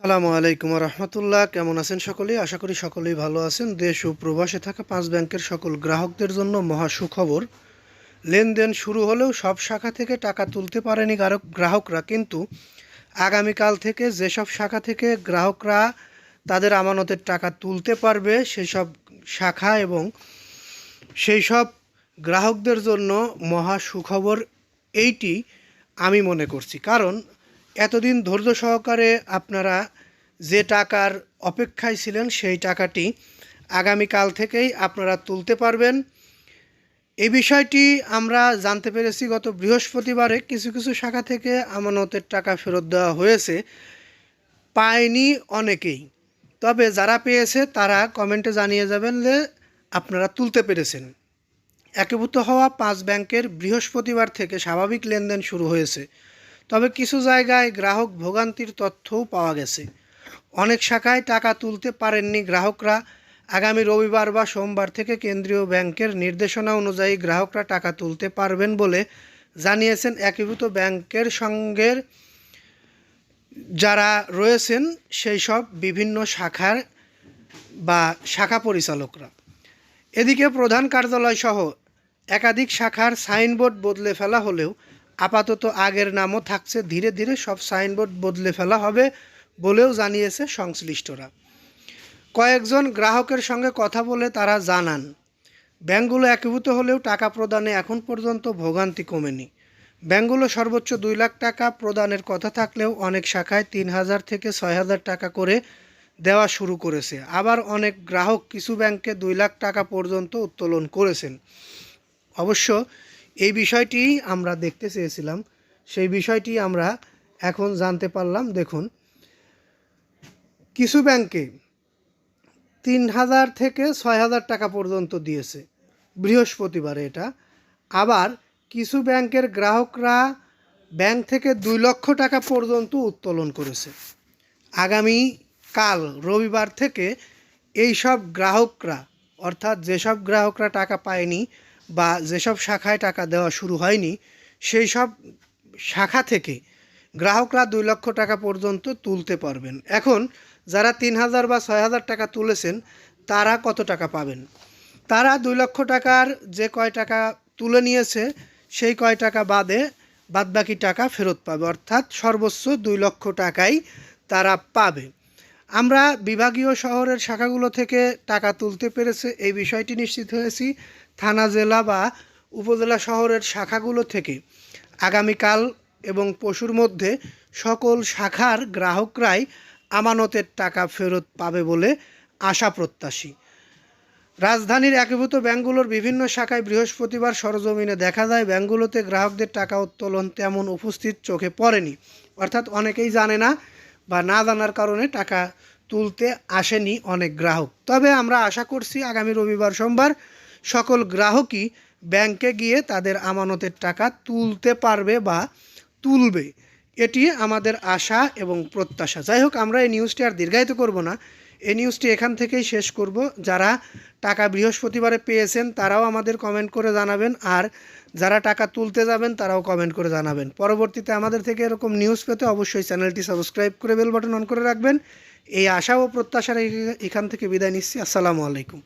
সালামু আলাইকুম রহমতুল্লাহ কেমন আছেন সকলেই আশা করি সকলেই ভালো আছেন। দেশ ও প্রবাসে থাকা পাঁচ ব্যাংকের সকল গ্রাহকদের জন্য মহা সুখবর। লেনদেন শুরু হলেও সব শাখা থেকে টাকা তুলতে পারেনি গ্রাহক গ্রাহকরা। কিন্তু আগামীকাল থেকে যেসব শাখা থেকে গ্রাহকরা তাদের আমানতের টাকা তুলতে পারবে, সেসব শাখা এবং সেই সব গ্রাহকদের জন্য মহা সুখবর। এইটি আমি মনে করছি। কারণ এতদিন ধৈর্য সহকারে আপনারা যে টাকার অপেক্ষায় ছিলেন সেই টাকাটি আগামীকাল থেকেই আপনারা তুলতে পারবেন। এই বিষয়টি আমরা জানতে পেরেছি গত বৃহস্পতিবারে। কিছু কিছু শাখা থেকে আমানতের টাকা ফেরত দেওয়া হয়েছে। পায়নি অনেকেই। তবে যারা পেয়েছে তারা কমেন্টে জানিয়ে যাবেন যে আপনারা তুলতে পেরেছেন। একীভূত হওয়া পাঁচ ব্যাংকের বৃহস্পতিবার থেকে স্বাভাবিক লেনদেন শুরু হয়েছে। তবে কিছু জায়গায় গ্রাহক ভোগান্তির তথ্যও পাওয়া গেছে। অনেক শাখায় টাকা তুলতে পারেননি গ্রাহকরা। আগামী রবিবার বা সোমবার থেকে কেন্দ্রীয় ব্যাংকের নির্দেশনা অনুযায়ী গ্রাহকরা টাকা তুলতে পারবেন বলে জানিয়েছেন একীভূত ব্যাংকের সঙ্গে যারা রয়েছেন সেই সব বিভিন্ন শাখার বা শাখা পরিচালকরা। এদিকে প্রধান কার্যালয় সহ একাধিক শাখার সাইনবোর্ড বদলে ফেলা হলেও আপাতত আগের নামও থাকছে, ধীরে ধীরে সব সাইনবোর্ড বদলে ফেলা হবে বলেও জানিয়েছে সংশ্লিষ্টরা। কয়েকজন গ্রাহকের সঙ্গে কথা বলে তারা জানান ব্যাংকগুলো একীভূত হলেও টাকা প্রদানে এখন পর্যন্ত ভোগান্তি কমেনি। ব্যাংকগুলো সর্বোচ্চ দুই লাখ টাকা প্রদানের কথা থাকলেও অনেক শাখায় তিন হাজার থেকে ছয় হাজার টাকা করে দেওয়া শুরু করেছে। আবার অনেক গ্রাহক কিছু ব্যাংকে দুই লাখ টাকা পর্যন্ত উত্তোলন করেছেন। অবশ্য এই বিষয়টি আমরা দেখতে চেয়েছিলাম। সেই বিষয়টি আমরা এখন জানতে পারলাম। দেখুন, কিছু ব্যাংকে তিন হাজার থেকে ছয় হাজার টাকা পর্যন্ত দিয়েছে। বৃহস্পতিবারে এটা। আবার কিছু ব্যাংকের গ্রাহকরা ব্যাংক থেকে দুই লক্ষ টাকা পর্যন্ত উত্তোলন করেছে। আগামী কাল, রবিবার থেকে এই সব গ্রাহকরা, অর্থাৎ যেসব গ্রাহকরা টাকা পায়নি বা যেসব শাখায় টাকা দেওয়া শুরু হয়নি, সেই সব শাখা থেকে গ্রাহকরা দুই লক্ষ টাকা পর্যন্ত তুলতে পারবেন। এখন যারা তিন হাজার বা ছয় হাজার টাকা তুলেছেন, তারা কত টাকা পাবেন? তারা দুই লক্ষ টাকার যে কয় টাকা তুলে নিয়েছে, সেই কয় টাকা বাদে বাদবাকি টাকা ফেরত পাবে। অর্থাৎ সর্বোচ্চ দুই লক্ষ টাকাই তারা পাবে। আমরা বিভাগীয় শহরের শাখাগুলো থেকে টাকা তুলতে পেরেছে, এই বিষয়টি নিশ্চিত হয়েছি। থানা জেলা বা উপজেলা শহরের শাখাগুলো থেকে আগামীকাল এবং পশুর মধ্যে সকল শাখার গ্রাহকরাই আমানতের টাকা ফেরত পাবে বলে আশা প্রত্যাশী। রাজধানীর একীভূত ব্যাংকগুলোর বিভিন্ন শাখায় বৃহস্পতিবার সরজমিনে দেখা যায় ব্যাংকগুলোতে গ্রাহকদের টাকা উত্তোলন তেমন উপস্থিত চোখে পড়েনি। অর্থাৎ অনেকেই জানে না বা না জানার কারণে টাকা তুলতে আসেনি অনেক গ্রাহক। তবে আমরা আশা করছি আগামী রবিবার, সোমবার সকল গ্রাহকই ব্যাংকে গিয়ে তাদের আমানতের টাকা তুলতে পারবে বা তুলবে। এটি আমাদের আশা এবং প্রত্যাশা। যাই হোক, আমরা এই নিউজটি আর দীর্ঘায়িত করব না। এই নিউজটি এখান থেকেই শেষ করব। যারা টাকা বৃহস্পতিবারে পেয়েছেন, তারাও আমাদের কমেন্ট করে জানাবেন। আর যারা টাকা তুলতে যাবেন, তারাও কমেন্ট করে জানাবেন। পরবর্তীতে আমাদের থেকে এরকম নিউজ পেতে অবশ্যই চ্যানেলটি সাবস্ক্রাইব করে বেল বাটন অন করে রাখবেন। এই আশা ও প্রত্যাশার এখান থেকে বিদায় নিচ্ছি। আসসালামু আলাইকুম।